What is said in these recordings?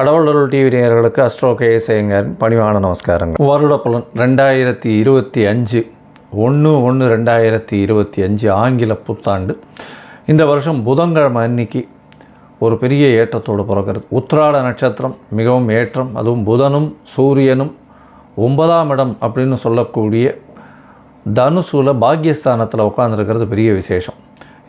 கடவுள் டிவி நேயர்களுக்கு அஸ்ட்ரோ கேஎஸ்ஐங்கரின் பணிவான நமஸ்காரங்க வருட புலன் ரெண்டாயிரத்தி இருபத்தி அஞ்சு ஒன்று ஒன்று ரெண்டாயிரத்தி இருபத்தி அஞ்சு ஆங்கில புத்தாண்டு. இந்த வருஷம் புதன்கிழமை அன்னைக்கு ஒரு பெரிய ஏற்றத்தோடு பிறக்கிறது. உத்திராட நட்சத்திரம் மிகவும் ஏற்றம் அதுவும் புதனும் சூரியனும் ஒன்பதாம் இடம் அப்படின்னு சொல்லக்கூடிய தனுசுல பாக்கியஸ்தானத்தில் உட்காந்துருக்கிறது பெரிய விசேஷம்.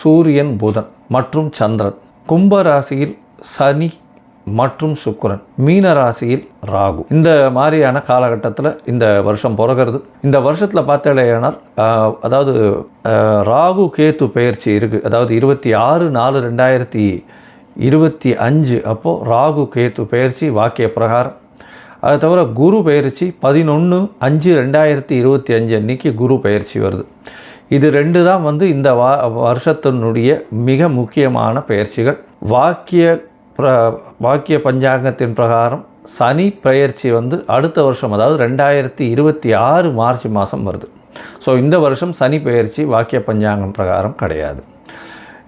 சூரியன் புதன் மற்றும் சந்திரன். கும்ப ராசியில் சனி மற்றும் சுக்கரன். மீன ராசியில் ராகு. இந்த மாதிரியான காலகட்டத்தில் இந்த வருஷம் பிறகுறது. இந்த வருஷத்தில் பார்த்தேனால் அதாவது ராகு கேத்து பயிற்சி இருக்குது அதாவது இருபத்தி ஆறு நாலு ரெண்டாயிரத்தி இருபத்தி அஞ்சு அப்போது ராகு கேத்து பயிற்சி வாக்கிய பிரகாரம். அது தவிர குரு பயிற்சி பதினொன்று அஞ்சு ரெண்டாயிரத்தி இருபத்தி அஞ்சு அன்னைக்கு குரு பயிற்சி வருது. இது ரெண்டு தான் வந்து இந்த வா வருஷத்தினுடைய மிக முக்கியமான பயிற்சிகள். வாக்கிய பிர வாக்கிய பஞ்சாங்கத்தின் பிரகாரம் சனி பயிற்சி வந்து அடுத்த வருஷம் அதாவது ரெண்டாயிரத்தி இருபத்தி ஆறு மார்ச் மாதம் வருது. ஸோ இந்த வருஷம் சனி பயிற்சி வாக்கிய பஞ்சாங்கம் பிரகாரம் கிடையாது.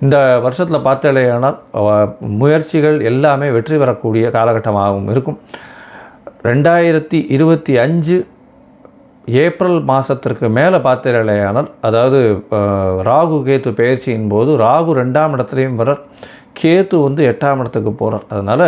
இந்த வருஷத்தில் பார்த்தேனால் முயற்சிகள் எல்லாமே வெற்றி பெறக்கூடிய காலகட்டமாகவும் இருக்கும். ரெண்டாயிரத்தி இருபத்தி அஞ்சு ஏப்ரல் மாதத்திற்கு மேலே பார்த்தீர்களேயானால் அதாவது ராகு கேத்து பயிற்சியின் போது ராகு ரெண்டாம் இடத்துலையும் வரார் கேத்து வந்து எட்டாம் இடத்துக்கு போகிறார் அதனால்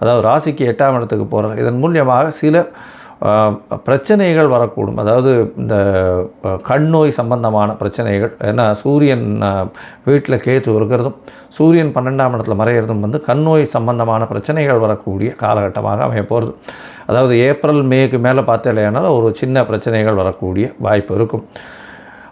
அதாவது ராசிக்கு எட்டாம் இடத்துக்கு போகிறார் இதன் மூலியமாக சில பிரச்சனைகள் வரக்கூடும். அதாவது இந்த கண் நோய் சம்பந்தமான பிரச்சனைகள் ஏன்னா சூரியன் வீட்டில் கேத்து இருக்கிறதும் சூரியன் பன்னெண்டாம் இடத்துல மறையிறதும் வந்து கண் நோய் சம்பந்தமான பிரச்சனைகள் வரக்கூடிய காலகட்டமாக அமைய போகிறது அதாவது ஏப்ரல் மேக்கு மேலே பார்த்தேனால் ஒரு சின்ன பிரச்சனைகள் வரக்கூடிய வாய்ப்பு இருக்கும்.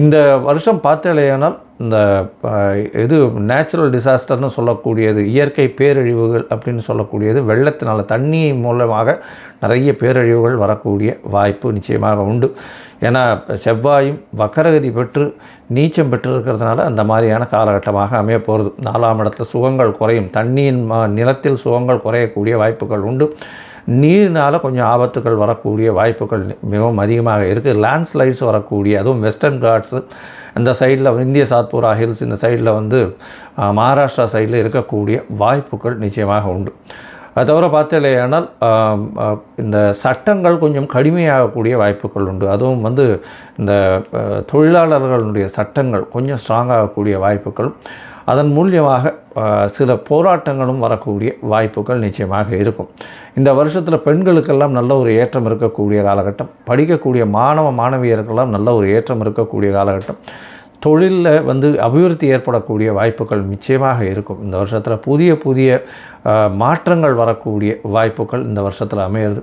இந்த வருஷம் பார்த்தாலேயானால் இந்த இது நேச்சுரல் டிசாஸ்டர்னு சொல்லக்கூடியது இயற்கை பேரழிவுகள் அப்படின்னு சொல்லக்கூடியது வெள்ளத்தினால் தண்ணி மூலமாக நிறைய பேரழிவுகள் வரக்கூடிய வாய்ப்பு நிச்சயமாக உண்டு. ஏன்னா செவ்வாயும் வக்கரகதி பெற்று நீச்சம் பெற்று இருக்கிறதுனால அந்த மாதிரியான காலகட்டமாக அமைய போகிறது. நாலாம் இடத்துல சுகங்கள் குறையும். தண்ணியின் நிலத்தில் சுகங்கள் குறையக்கூடிய வாய்ப்புகள் உண்டு. நீரினால் கொஞ்சம் ஆபத்துகள் வரக்கூடிய வாய்ப்புகள் மிகவும் அதிகமாக இருக்குது லேண்ட்ஸ்லைட்ஸ் வரக்கூடிய அதுவும் வெஸ்டர்ன் காட்ஸு அந்த சைடில் இந்திய சாத்பூரா ஹில்ஸ் இந்த சைடில் வந்து மகாராஷ்டிரா சைடில் இருக்கக்கூடிய வாய்ப்புகள் நிச்சயமாக உண்டு. அது தவிர பார்த்தலையானால் இந்த சட்டங்கள் கொஞ்சம் கடுமையாகக்கூடிய வாய்ப்புகள் உண்டு. அதுவும் வந்து இந்த தொழிலாளர்களுடைய சட்டங்கள் கொஞ்சம் ஸ்ட்ராங்காகக்கூடிய வாய்ப்புகள். அதன் மூலியமாக சில போராட்டங்களும் வரக்கூடிய வாய்ப்புகள் நிச்சயமாக இருக்கும். இந்த வருஷத்தில் பெண்களுக்கெல்லாம் நல்ல ஒரு ஏற்றம் இருக்கக்கூடிய காலகட்டம். படிக்கக்கூடிய மாணவ மாணவியருக்கெல்லாம் நல்ல ஒரு ஏற்றம் இருக்கக்கூடிய காலகட்டம். தொழிலில் வந்து அபிவிருத்தி ஏற்படக்கூடிய வாய்ப்புகள் நிச்சயமாக இருக்கும். இந்த வருஷத்தில் புதிய புதிய மாற்றங்கள் வரக்கூடிய வாய்ப்புகள் இந்த வருஷத்தில் அமையிறது.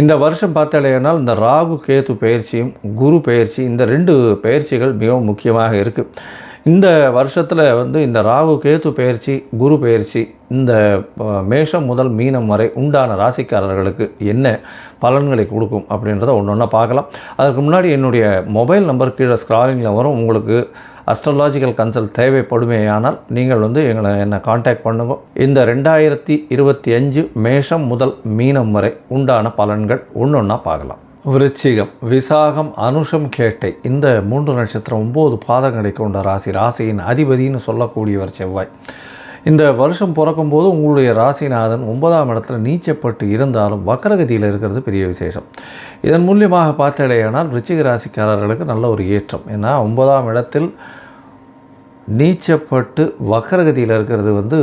இந்த வருஷம் பார்த்தாலேனால் இந்த ராகு கேது பயிற்சியும் குரு பயிற்சி இந்த ரெண்டு பயிற்சிகள் மிகவும் முக்கியமாக இருக்குது இந்த வருஷத்தில் வந்து இந்த ராகு கேது பயிற்சி குரு பயிற்சி இந்த மேஷம் முதல் மீனம் வரை உண்டான ராசிக்காரர்களுக்கு என்ன பலன்களை கொடுக்கும் அப்படின்றத ஒன்று ஒன்றா பார்க்கலாம். அதுக்கு முன்னாடி என்னுடைய மொபைல் நம்பர் கீழே ஸ்க்ராலிங்கில் வரும். உங்களுக்கு அஸ்ட்ராலாஜிக்கல் கன்சல்ட் தேவைப்படுமேயானால் நீங்கள் வந்து எங்களை என்னை காண்டாக்ட் பண்ணுங்க. இந்த ரெண்டாயிரத்தி இருபத்தி அஞ்சு மேஷம் முதல் மீனம் வரை உண்டான பலன்கள் ஒன்று ஒன்றா பார்க்கலாம். விருச்சிகம் விசாகம் அனுஷம் கேட்டை இந்த மூன்று நட்சத்திரம் ஒம்பது பாதங்களை கொண்ட ராசி ராசியின் அதிபதின்னு சொல்லக்கூடியவர் செவ்வாய். இந்த வருஷம் பிறக்கும்போது உங்களுடைய ராசிநாதன் ஒன்பதாம் இடத்துல நீச்சப்பட்டு இருந்தாலும் வக்கரகதியில் இருக்கிறது பெரிய விசேஷம். இதன் மூலியமாக பார்த்தடையானால் விருச்சிக ராசிக்காரர்களுக்கு நல்ல ஒரு ஏற்றம். ஏன்னா ஒன்பதாம் இடத்தில் நீச்சப்பட்டு வக்கரகதியில் இருக்கிறது வந்து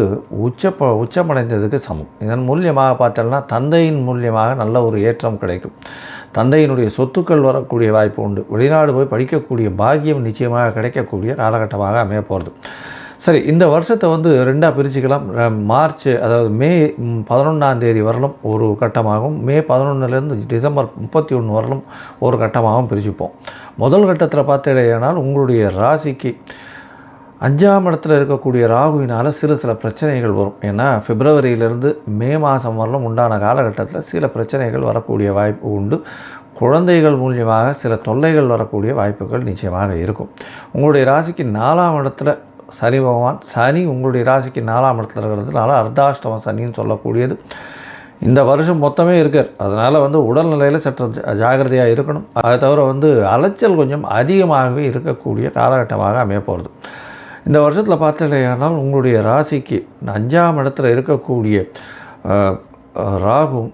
உச்சப்ப உச்சமடைந்ததுக்கு சமம். இதன் மூலியமாக பார்த்தோம்னா தந்தையின் மூலியமாக நல்ல ஒரு ஏற்றம் கிடைக்கும். தந்தையினுடைய சொத்துக்கள் வரக்கூடிய வாய்ப்பு உண்டு. வெளிநாடு போய் படிக்கக்கூடிய பாக்கியம் நிச்சயமாக கிடைக்கக்கூடிய காலகட்டமாக அமைய போகிறது சரி இந்த வருஷத்தை வந்து ரெண்டாக பிரிச்சுக்கலாம். மார்ச் அதாவது மே பதினொன்றாம் தேதி வரலும் ஒரு கட்டமாகவும் மே பதினொன்றுலேருந்து டிசம்பர் முப்பத்தி ஒன்று வரலும் ஒரு கட்டமாகவும் பிரிச்சுப்போம். முதல் கட்டத்தில் பார்த்தீங்கன்னா உங்களுடைய ராசிக்கு அஞ்சாம் இடத்துல இருக்கக்கூடிய ராகுவினால் சில சில பிரச்சனைகள் வரும். ஏன்னா பிப்ரவரியிலிருந்து மே மாதம் வரலும் உண்டான காலகட்டத்தில் சில பிரச்சனைகள் வரக்கூடிய வாய்ப்பு உண்டு. குழந்தைகள் மூலியமாக சில தொல்லைகள் வரக்கூடிய வாய்ப்புகள் நிச்சயமாக இருக்கும். உங்களுடைய ராசிக்கு நாலாம் இடத்துல சனி பகவான் சனி உங்களுடைய ராசிக்கு நாலாம் இடத்துல இருக்கிறதுனால அர்த்தாஷ்டமம் சனின்னு சொல்லக்கூடியது. இந்த வருஷம் மொத்தமே இருக்கார். அதனால் வந்து உடல்நிலையில் சற்று ஜாகிரதையாக ஜாக்கிரதையாக இருக்கணும். அதை தவிர வந்து அலைச்சல் கொஞ்சம் அதிகமாகவே இருக்கக்கூடிய காலகட்டமாக அமைய போகிறது இந்த வருஷத்தில் பார்த்தீங்கன்னா உங்களுடைய ராசிக்கு அஞ்சாம் இடத்துல இருக்கக்கூடிய ராகு ராகும்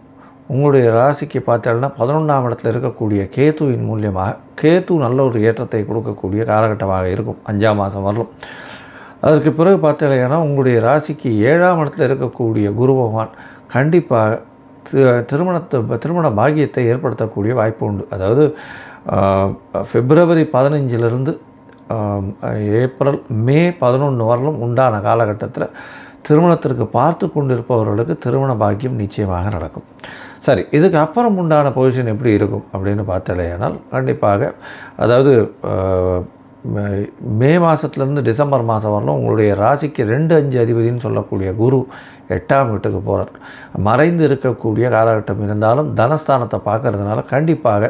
உங்களுடைய ராசிக்கு பார்த்தீங்கன்னா பதினொன்றாம் இடத்துல இருக்கக்கூடிய கேத்துவின் மூலியமாக கேத்து நல்ல ஒரு ஏற்றத்தை கொடுக்கக்கூடிய காலகட்டமாக இருக்கும் அஞ்சாம் மாதம் வரலும். அதற்கு பிறகு பார்த்தீங்கன்னா உங்களுடைய ராசிக்கு ஏழாம் இடத்துல இருக்கக்கூடிய குரு பகவான் கண்டிப்பாக திருமணத்தை திருமண பாக்கியத்தை ஏற்படுத்தக்கூடிய வாய்ப்பு உண்டு. அதாவது பிப்ரவரி பதினஞ்சிலிருந்து ஏப்ரல் மே பதினொன்று வரலும் உண்டான காலகட்டத்தில் திருமணத்திற்கு பார்த்து கொண்டிருப்பவர்களுக்கு திருமண பாக்கியம் நிச்சயமாக நடக்கும். சரி இதுக்கு அப்புறம் உண்டான பொசிஷன் எப்படி இருக்கும் அப்படின்னு பார்த்தாலேயானால் கண்டிப்பாக அதாவது மே- மே மாதத்துலேருந்து டிசம்பர் மாதம் வரலும் உங்களுடைய ராசிக்கு ரெண்டு அஞ்சு அதிபதினு சொல்லக்கூடிய குரு எட்டாம் வீட்டுக்கு போகிறார் மறைந்து இருக்கக்கூடிய காலகட்டம் இருந்தாலும் தனஸ்தானத்தை பார்க்கறதுனால கண்டிப்பாக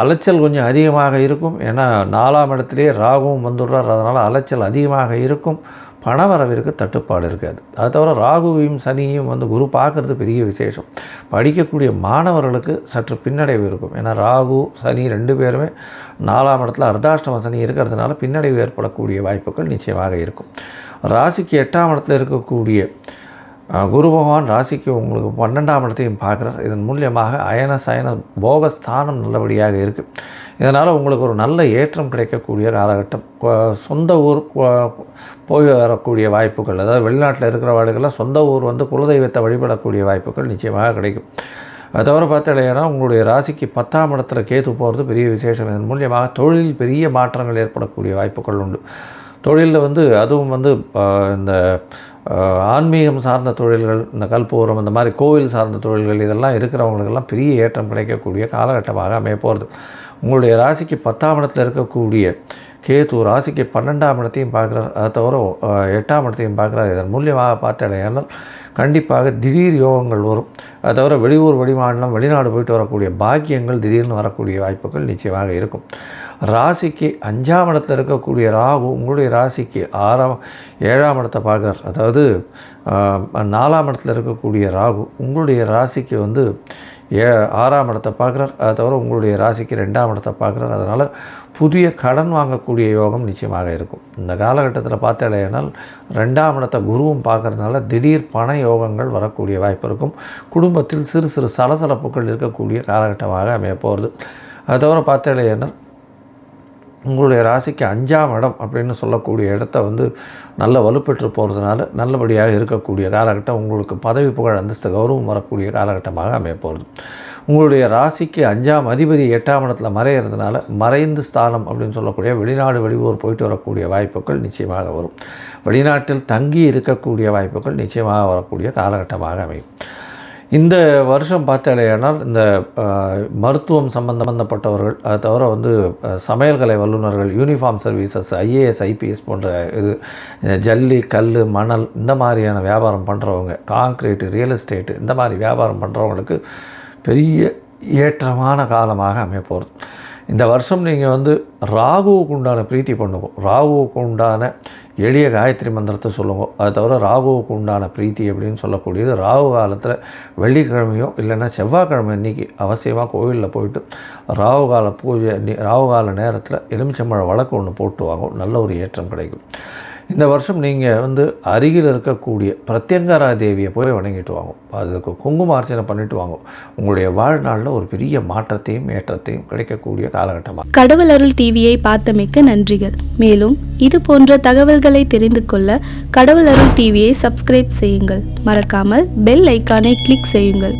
அலைச்சல் கொஞ்சம் அதிகமாக இருக்கும். ஏன்னா நாலாம் இடத்துலேயே ராகுவும் வந்துடுறார். அதனால் அலைச்சல் அதிகமாக இருக்கும். பணவரவிற்கு தட்டுப்பாடு இருக்காது. அது தவிர ராகுவையும் சனியையும் வந்து குரு பார்க்குறது பெரிய விசேஷம். படிக்கக்கூடிய மாணவர்களுக்கு சற்று பின்னடைவு இருக்கும். ஏன்னா ராகு சனி ரெண்டு பேருமே நாலாம் இடத்துல அர்த்தாஷ்டம சனி இருக்கிறதுனால பின்னடைவு ஏற்படக்கூடிய வாய்ப்புகள் நிச்சயமாக இருக்கும். ராசிக்கு எட்டாம் இடத்துல இருக்கக்கூடிய குரு பகவான் ராசிக்கு உங்களுக்கு பன்னெண்டாம் இடத்தையும் பார்க்குறார். இதன் மூலியமாக அயன சயன போகஸ்தானம் நல்லபடியாக இருக்குது இதனால் உங்களுக்கு ஒரு நல்ல ஏற்றம் கிடைக்கக்கூடிய காலகட்டம். சொந்த ஊர் போய் வரக்கூடிய வாய்ப்புகள் அதாவது வெளிநாட்டில் இருக்கிறவர்களுக்கெல்லாம் சொந்த ஊர் வந்து குலதெய்வத்தை வழிபடக்கூடிய வாய்ப்புகள் நிச்சயமாக கிடைக்கும். அது தவிர பார்த்தாலேனா உங்களுடைய ராசிக்கு பத்தாம் இடத்துல கேத்து போகிறது பெரிய விசேஷம். இதன் மூலியமாக தொழிலில் பெரிய மாற்றங்கள் ஏற்படக்கூடிய வாய்ப்புகள் உண்டு. தொழிலில் வந்து அதுவும் வந்து இந்த ஆன்மீகம் சார்ந்த தொழில்கள் இந்த கல்பூரம் இந்த மாதிரி கோவில் சார்ந்த தொழில்கள் இதெல்லாம் இருக்கிறவங்களுக்கெல்லாம் பெரிய ஏற்றம் கிடைக்கக்கூடிய காலகட்டமாக அமைய போகிறது உங்களுடைய ராசிக்கு பத்தாம் இடத்துல இருக்கக்கூடிய கேது ராசிக்கு பன்னெண்டாம் இடத்தையும் பார்க்குறார். அதை தவிர எட்டாம் இடத்தையும் பார்க்குறார். இதன் மூலியமாக பார்த்தடையானால் கண்டிப்பாக திடீர் யோகங்கள் வரும். அது தவிர வெளியூர் வெளிமாநிலம் வெளிநாடு போயிட்டு வரக்கூடிய பாக்கியங்கள் திடீர்னு வரக்கூடிய வாய்ப்புகள் நிச்சயமாக இருக்கும். ராசிக்கு அஞ்சாம் இடத்துல இருக்கக்கூடிய ராகு உங்களுடைய ராசிக்கு ஆறாம் ஏழாம் இடத்தை பார்க்குறார். அதாவது நாலாம் இடத்துல இருக்கக்கூடிய ராகு உங்களுடைய ராசிக்கு வந்து ஏ ஆறாம் இடத்தை பார்க்குறார். அதை தவிர உங்களுடைய ராசிக்கு ரெண்டாம் இடத்தை பார்க்குறார். அதனால் புதிய கடன் வாங்கக்கூடிய யோகம் நிச்சயமாக இருக்கும். இந்த காலகட்டத்தில் பார்த்தாலேனால் ரெண்டாம் இடத்தை குருவும் பார்க்கறதுனால திடீர் பண யோகங்கள் வரக்கூடிய வாய்ப்பு இருக்கும். குடும்பத்தில் சிறு சிறு சலசலப்புகள் இருக்கக்கூடிய காலகட்டமாக அமைய போகிறது அது தவிர பார்த்தாலேனால் உங்களுடைய ராசிக்கு அஞ்சாம் இடம் அப்படின்னு சொல்லக்கூடிய இடத்த வந்து நல்ல வலுப்பெற்று போகிறதுனால நல்லபடியாக இருக்கக்கூடிய காலகட்டம் உங்களுக்கு பதவி புகழ் அந்தஸ்து கௌரவம் வரக்கூடிய காலகட்டமாக அமைய போகிறது உங்களுடைய ராசிக்கு அஞ்சாம் அதிபதி எட்டாம் இடத்துல மறையிறதுனால மறைந்து ஸ்தானம் அப்படின்னு சொல்லக்கூடிய வெளிநாடு வெளியூர் போயிட்டு வரக்கூடிய வாய்ப்புகள் நிச்சயமாக வரும். வெளிநாட்டில் தங்கி இருக்கக்கூடிய வாய்ப்புகள் நிச்சயமாக வரக்கூடிய காலகட்டமாக அமையும். இந்த வருஷம் பார்த்தாலேயானால் இந்த மருத்துவம் சம்பந்தப்பட்டவர்கள் அது தவிர வந்து சமையல் சமையல்கலை வல்லுநர்கள் யூனிஃபார்ம் சர்வீசஸ் ஐஏஎஸ் ஐபிஎஸ் போன்ற இது ஜல்லி கல் மணல் இந்த மாதிரியான வியாபாரம் பண்ணுறவங்க காங்க்ரீட்டு ரியல் எஸ்டேட்டு இந்த மாதிரி வியாபாரம் பண்ணுறவங்களுக்கு பெரிய ஏற்றமான காலமாக அமைய போகிறது இந்த வருஷம் நீங்கள் வந்து ராகுவுக்கு உண்டான பிரீத்தி பண்ணுங்க. ராகுவுக்கு உண்டான எளிய காயத்ரி மந்திரத்தை சொல்லுங்க. அது தவிர ராகுவுக்கு உண்டான பிரீத்தி அப்படின்னு சொல்லக்கூடியது ராகு காலத்தில் வெள்ளிக்கிழமையோ இல்லைன்னா செவ்வாய்க்கிழமை அன்றைக்கி அவசியமாக கோவிலில் போயிட்டு ராகு கால பூஜை ராகு கால நேரத்தில் எலுமிச்சம்பழம் வழக்கு ஒன்று போட்டு வாங்க. நல்ல ஒரு ஏற்றம் கிடைக்கும். இந்த வருஷம் நீங்கள் வந்து அருகில் இருக்கக்கூடிய பிரத்யங்கரா தேவியை போய் வணங்கிட்டு வாங்க. அதுக்கு குங்கும அர்ச்சனை பண்ணிட்டு வாங்க. உங்களுடைய வாழ்நாளில் ஒரு பெரிய மாற்றத்தையும் ஏற்றத்தையும் கிடைக்கக்கூடிய காலகட்டமாக கடவுள் அருள் டிவியை பார்த்தமைக்க நன்றிகள். மேலும் இது போன்ற தகவல்களை தெரிந்து கொள்ள கடவுள் அருள் டிவியை சப்ஸ்கிரைப் செய்யுங்கள். மறக்காமல் பெல் ஐக்கானை கிளிக் செய்யுங்கள்.